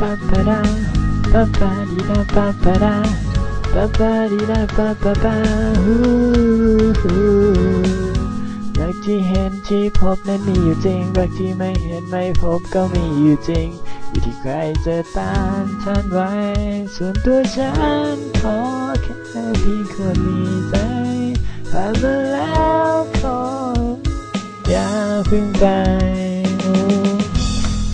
ปะปะดาปะปะดีดาปะปะดาปะปะดีดาปะปะปะฮูฮูรักที่เห็นที่พบนั้นมีอยู่จริง รักที่ไม่เห็นไม่พบก็มีอยู่จริง อยู่ที่ใครจะต้านทานไว้ ส่วนตัวฉันขอแค่เพียงคนมีใจผ่านมาแล้วขออย่าพึ่งไป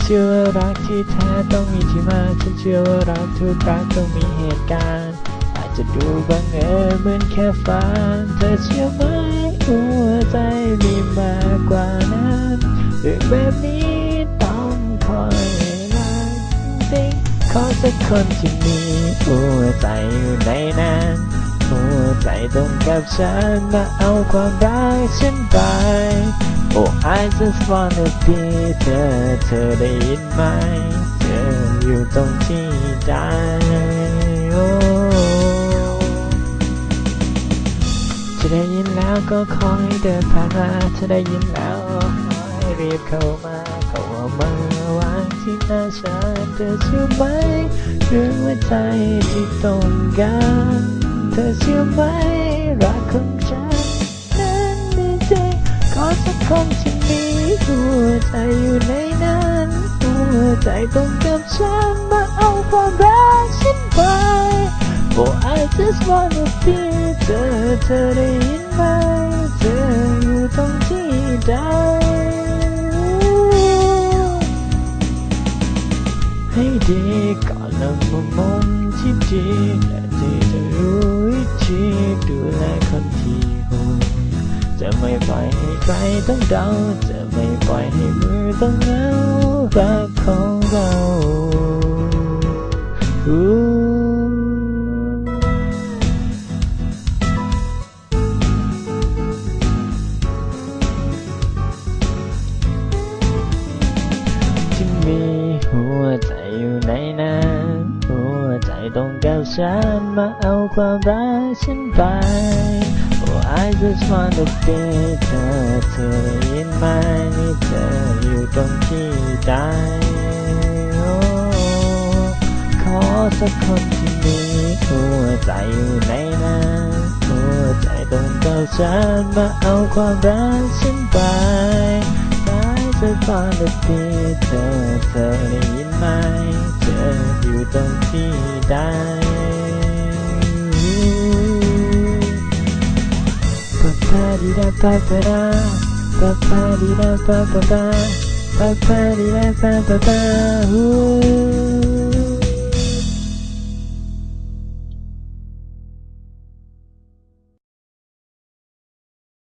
เชื่อว่ารักที่แท้ต้องมีที่มาฉันเชื่อว่ารักทุกรั้งต้องมีเหตุการณ์ อาจจะดูบังเอิญเหมือนแค่ฝันเธอเชื่อไหมหัวใจมีมากกว่านั้นเรื่องแบบนี้ต้องคอยเวลาจริงขอสักคนที่มีหัวใจอยู่ในนั้นหัวใจตรงกับฉันมาเอาความรักฉันไป Oh I just wanna be เธอเธอได้ยินไหมเธออยู่ตรงที่ใด Oh จะได้ยินแล้วก็ขอให้เดินผ่านมาจะได้ยินแล้วขอให้รีบเข้ามาเข้ามาวางที่หน้าฉันเธอเชื่อไหมเรื่องหัวใจที่ต้องการเธอเชื่อไหมรักของฉัน ขอสักคนที่มีหัวใจอยู่ในนั้นหัวใจตรงกับฉันมาเอาความรักฉันไป Oh I just wanna be เธอเธอได้ยินไหมเธออยู่ตรงที่ใให้ใครต้องเดาจะไม่ปล่อยให้มือต้องเหงารักของเราที่มีหัวใจอยู่ในนั้นหัวใจตรงกับฉันมาเอาความรักฉันไป I just wanna be เธอเธอได้ยินไหมนี่เธออยู่ตรงที่ใด Oh ขอสักคนที่มีหัวใจอยู่ในนั้นหัวใจตรงกับฉันมาเอาความรักฉันไป I just wanna be เธอเธอได้ยินไหมเธออยู่ตรงที่ใด ラパパラパパリラパパパパパリラパパパうー